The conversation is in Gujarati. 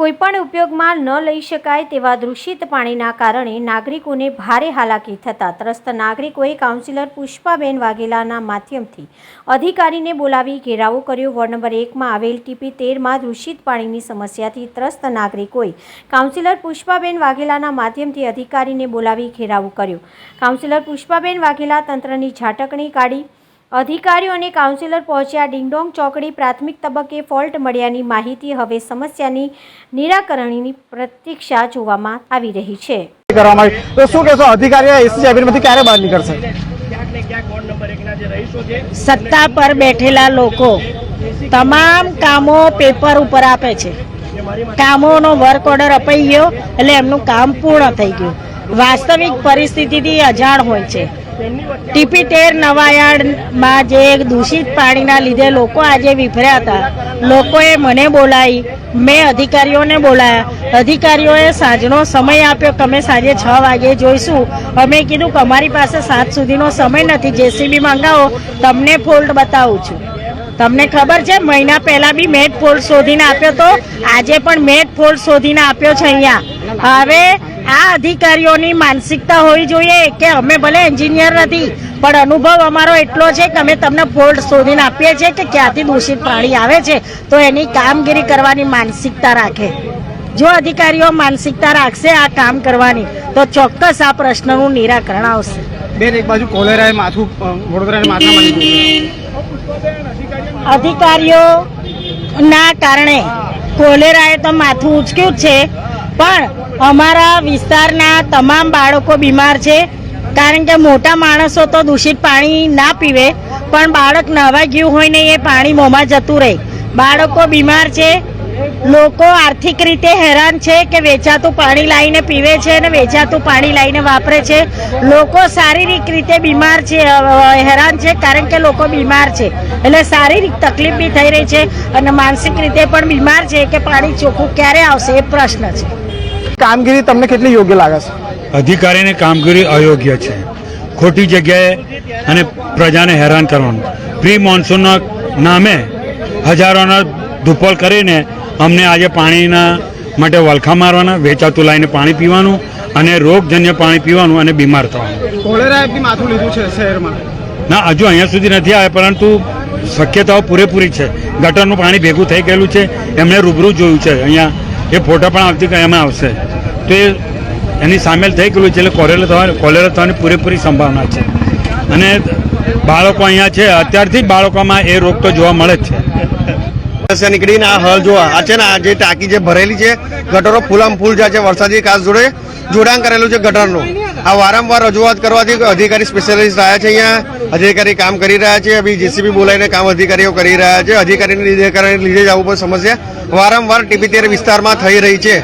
કોઈપણ ઉપયોગમાં ન લઈ શકાય તેવા દૂષિત પાણીના કારણે નાગરિકોને ભારે હાલાકી થતાં ત્રસ્ત નાગરિકોએ કાઉન્સિલર પુષ્પાબેન વાઘેલાના માધ્યમથી અધિકારીને બોલાવી ઘેરાવો કર્યો. વોર્ડ નંબર એકમાં આવેલ ટીપી તેરમાં દૂષિત પાણીની સમસ્યાથી ત્રસ્ત નાગરિકોએ કાઉન્સિલર પુષ્પાબેન વાઘેલાના માધ્યમથી અધિકારીને બોલાવી ઘેરાવો કર્યો. કાઉન્સિલર પુષ્પાબેન વાઘેલા તંત્રની ઝાટકણી કાઢી અધિકારીઓ અને કાઉન્સિલર પહોંચ્યા. ડિંગડોંગ ચોકડી પ્રાથમિક તબક્કે ફોલ્ટ મળ્યાની માહિતી હવે સમસ્યાની નિરાકરણની પ્રતીક્ષા જોવામાં આવી રહી છે. કરવામાં આવી. તો શું કહેશો અધિકારીઓ એસી ક્યારે બહાર નીકળશે? સત્તા પર બેઠેલા લોકો તમામ કામો પેપર ઉપર આપે છે. કામોનો વર્ક ઓર્ડર અપાઈ ગયો એટલે એમનું કામ પૂર્ણ થઈ ગયું. વાસ્તવિક પરિસ્થિતિથી અજાણ હોય છે. ટીપી તેર નવાયાર્ડમાં જે દૂષિત પાણીના લીધે લોકો આજે વિફર્યા હતા. લોકોએ મને બોલાવી, મેં અધિકારીઓને બોલાયા અધિકારીઓએ સાંજનો સમય આપ્યો કે અમે સાંજે છ વાગે જોઈશું. અમે કીધું કે અમારી પાસે સાત સુધીનો સમય નથી. જેસીબી મંગાવો, તમને ફોલ્ટ બતાવું છું. તમને ખબર છે, મહિના પહેલા બી મેટ ફોલ્ટ શોધીને આપ્યો તો, આજે પણ મેટ ફોલ્ટ શોધીને આપ્યો છે અહીંયા. હવે આ અધિકારીઓની માનસિકતા હોવી જોઈએ કે અમે ભલે એન્જિનિયર નથી પણ અનુભવ અમારો એટલો છે કે અમે તમને ફોલ્ટ શોધીને આપીએ છીએ કે ક્યાંથી દૂષિત પાણી આવે છે. તો એની કામગીરી કરવાની માનસિકતા રાખે. જો અધિકારીઓ માનસિકતા રાખશે આ કામ કરવાની તો ચોક્કસ આ પ્રશ્નનું નિરાકરણ આવશે. બેન એક બાજુ કોલેરાએ માથું અ, વડોદરાને માથામાં લીધું અધિકારીઓના કારણે કોલેરાએ તો માથું ઉચક્યું છે પણ અમારા વિસ્તારના તમામ બાળકો બીમાર છે. કારણ કે મોટા માણસો તો દૂષિત પાણી ના પીવે, પણ બાળક નવા ગયું હોય ને એ પાણી મોંમાં જતું રહે. બાળકો બીમાર છે. લોકો આર્થિક રીતે હેરાન છે કે વેચાતું પાણી લાવીને પીવે છે અને વેચાતું પાણી લાવીને વાપરે છે. લોકો શારીરિક રીતે બીમાર છે હેરાન છે કારણ કે લોકો બીમાર છે. એટલે શારીરિક તકલીફ બી થઈ રહી છે અને માનસિક રીતે પણ બીમાર છે કે પાણી ચોખ્ખું ક્યારે આવશે એ પ્રશ્ન છે. કામગીરી તમને કેટલી યોગ્ય લાગે છે? અધિકારીની કામગીરી અયોગ્ય છે. ખોટી જગ્યાએ અને પ્રજાને હેરાન કરવાનું. પ્રી મોન્સૂનના નામે હજારોના ધુપોલ કરીને અમને આજે પાણીના માટે વલખા મારવાના વેચાતું લાવીને પાણી પીવાનું અને રોગજન્ય પાણી પીવાનું અને બીમાર થવાનું. માથું લીધું છે શહેરમાં? ના હજુ અહીંયા સુધી નથી આવ્યા પરંતુ શક્યતાઓ પૂરેપૂરી છે. ગટરનું પાણી ભેગું થઈ ગયેલું છે. એમણે રૂબરૂ જોયું છે. અહીંયા એ ફોટા પણ આવતીકાલે એમાં આવશે. તો એની સામેલ થઈ ગયેલું છે, એટલે કોલેરા થવાની કોલેરા થવાની પૂરેપૂરી સંભાવના છે. અને બાળકો અહીંયા છે, અત્યારથી બાળકોમાં એ રોગ તો જોવા મળે જ છે. નીકળીને આ હળ જોવા. આ છે ને, આ જે ટાંકી જે ભરેલી છે, ગટરો ફૂલામ ફૂલ જાય છે વરસાદી કાચ જોડે જોડાણ કરેલું છે ગટરનું. આ વારંવાર રજૂઆત કરવાથી અધિકારી સ્પેશિયાલિસ્ટ આવ્યા છે અહીંયા. અધિકારી કામ કરી રહ્યા છે, અભી જેસીબી બોલાવીને કામ અધિકારીઓ કરી રહ્યા છે. અધિકારીની લીધે લીધે જ આવું પણ સમસ્યા વારંવાર ટીપી તેર વિસ્તારમાં થઈ રહી છે.